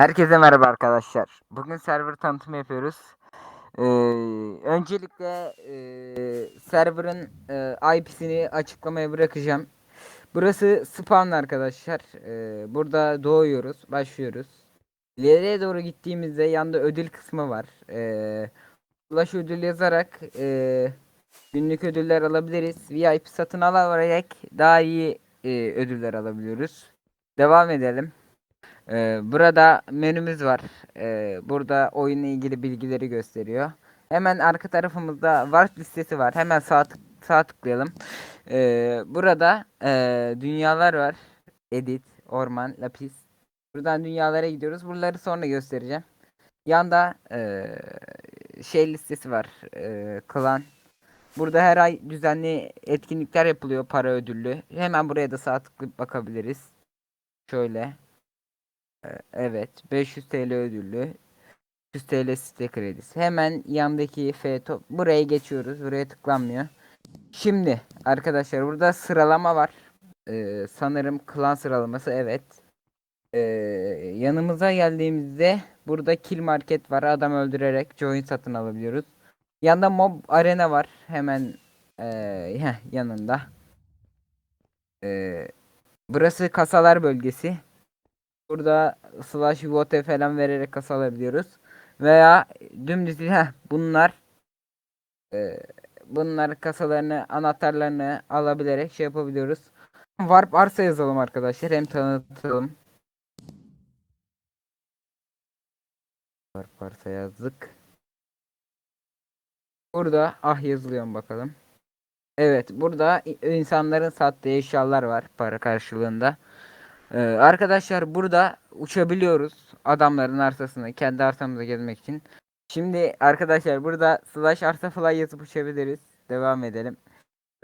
Herkese merhaba arkadaşlar. Bugün server tanıtımı yapıyoruz. Ee, öncelikle e, server'ın e, IP'sini açıklamaya bırakacağım. Burası spawn arkadaşlar. Ee, burada doğuyoruz, başlıyoruz. İleriye doğru gittiğimizde yanda ödül kısmı var. Ee, Flash ödül yazarak e, günlük ödüller alabiliriz. VIP satın alarak daha iyi e, ödüller alabiliyoruz. Devam edelim. Ee, burada menümüz var. Ee, burada oyunla ilgili bilgileri gösteriyor. Hemen arka tarafımızda warp listesi var. Hemen sağ, tık- sağ tıklayalım. Ee, burada e, dünyalar var. Edit, orman, lapis. Buradan dünyalara gidiyoruz. Buraları sonra göstereceğim. Yanda e, şey listesi var. E, klan. Burada her ay düzenli etkinlikler yapılıyor para ödüllü. Hemen buraya da sağ tıklayıp bakabiliriz. Şöyle. Evet 500 TL ödüllü 100 TL site kredisi. Hemen yandaki F top buraya geçiyoruz buraya tıklanmıyor. Şimdi arkadaşlar burada sıralama var. Ee, sanırım klan sıralaması evet. Ee, yanımıza geldiğimizde burada kill market var adam öldürerek join satın alabiliyoruz. Yanda mob arena var hemen ee, yanında. Ee, burası kasalar bölgesi Burada slash vote falan vererek kasa alabiliyoruz. Veya dümdüz heh, bunlar e, bunlar kasalarını anahtarlarını alabilerek şey yapabiliyoruz. Warp arsa yazalım arkadaşlar hem tanıtalım. Warp arsa yazdık. Burada ah yazılıyor bakalım. Evet burada insanların sattığı eşyalar var para karşılığında. Ee, arkadaşlar burada uçabiliyoruz adamların arsasına kendi arsamıza gezmek için. Şimdi arkadaşlar burada slash arsa fly yazıp uçabiliriz. Devam edelim.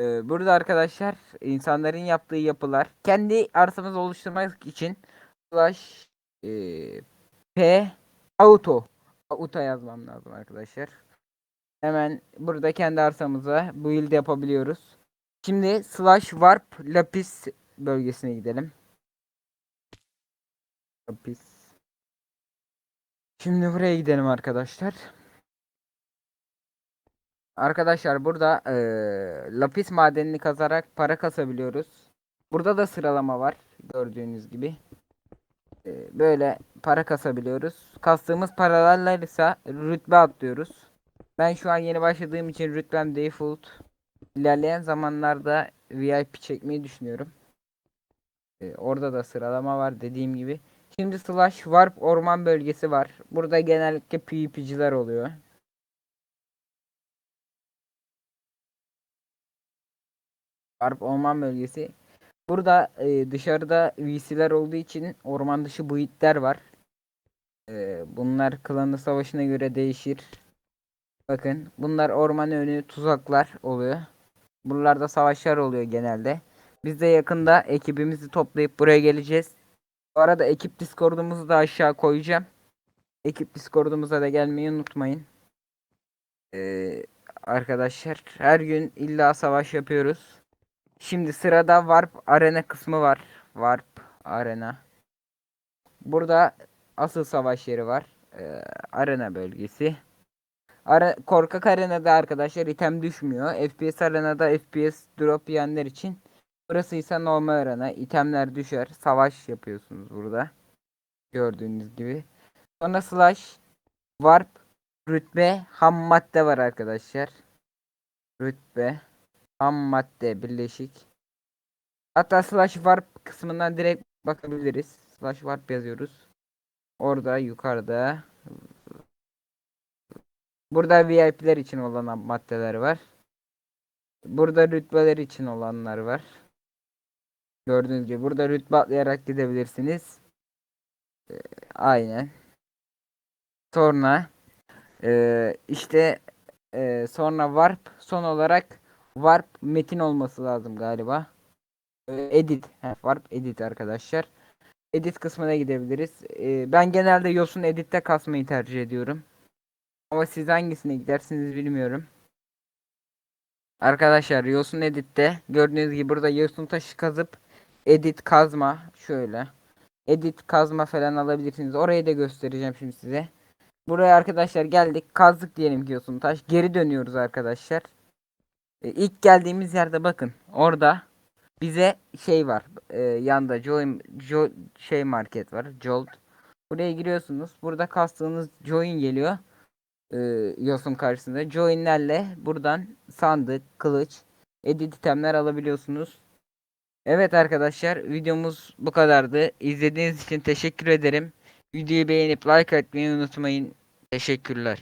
Ee, burada arkadaşlar insanların yaptığı yapılar kendi arsamızı oluşturmak için slash e, p auto auto yazmam lazım arkadaşlar. Hemen burada kendi arsamıza build yapabiliyoruz. Şimdi slash warp lapis bölgesine gidelim. Lapis. Şimdi buraya gidelim arkadaşlar. Arkadaşlar burada eee, lapis madenini kazarak para kasabiliyoruz. Burada da sıralama var gördüğünüz gibi. Eee, böyle para kasabiliyoruz. Kastığımız paralarla ise rütbe atlıyoruz. Ben şu an yeni başladığım için rütbem default. İlerleyen zamanlarda VIP çekmeyi düşünüyorum. Eee, orada da sıralama var dediğim gibi. Şimdi slash warp orman bölgesi var. Burada genellikle PvP'ciler oluyor. Warp orman bölgesi. Burada e, dışarıda VC'ler olduğu için orman dışı buitler var. E, bunlar klanı savaşına göre değişir. Bakın bunlar orman önü tuzaklar oluyor. Buralarda savaşlar oluyor genelde. Biz de yakında ekibimizi toplayıp buraya geleceğiz. Bu arada ekip Discord'umuzu da aşağı koyacağım. Ekip Discord'umuza da gelmeyi unutmayın. Ee, arkadaşlar her gün illa savaş yapıyoruz. Şimdi sırada Warp Arena kısmı var. Warp Arena. Burada asıl savaş yeri var. Ee, arena bölgesi. Ara Korkak Arena'da arkadaşlar item düşmüyor. FPS Arena'da FPS drop yiyenler için. Burası ise normal arena. İtemler düşer. Savaş yapıyorsunuz burada. Gördüğünüz gibi. Sonra slash warp rütbe ham madde var arkadaşlar. Rütbe ham madde birleşik. Hatta slash warp kısmından direkt bakabiliriz. Slash warp yazıyoruz. Orada yukarıda Burada VIP'ler için olan maddeler var. Burada rütbeler için olanlar var. Gördüğünüz gibi burada rütbe atlayarak gidebilirsiniz. Ee, aynen. Sonra ee, işte ee, sonra warp son olarak warp metin olması lazım galiba. Ee, edit. Heh, warp edit arkadaşlar. Edit kısmına gidebiliriz. Ee, ben genelde Yosun editte kasmayı tercih ediyorum. Ama siz hangisine gidersiniz bilmiyorum. Arkadaşlar Yosun Edit'te gördüğünüz gibi burada Yosun taşı kazıp edit kazma şöyle. edit kazma falan alabilirsiniz. Orayı da göstereceğim şimdi size. Buraya arkadaşlar geldik. Kazdık diyelim ki yosun taş. Geri dönüyoruz arkadaşlar. E, ilk geldiğimiz yerde bakın. Orada bize şey var. E, yanda join, jo, şey market var. Jolt. Buraya giriyorsunuz. Burada kastığınız join geliyor. E, yosun karşısında. Joinlerle buradan sandık, kılıç, edit itemler alabiliyorsunuz. Evet arkadaşlar videomuz bu kadardı. İzlediğiniz için teşekkür ederim. Videoyu beğenip like atmayı unutmayın. Teşekkürler.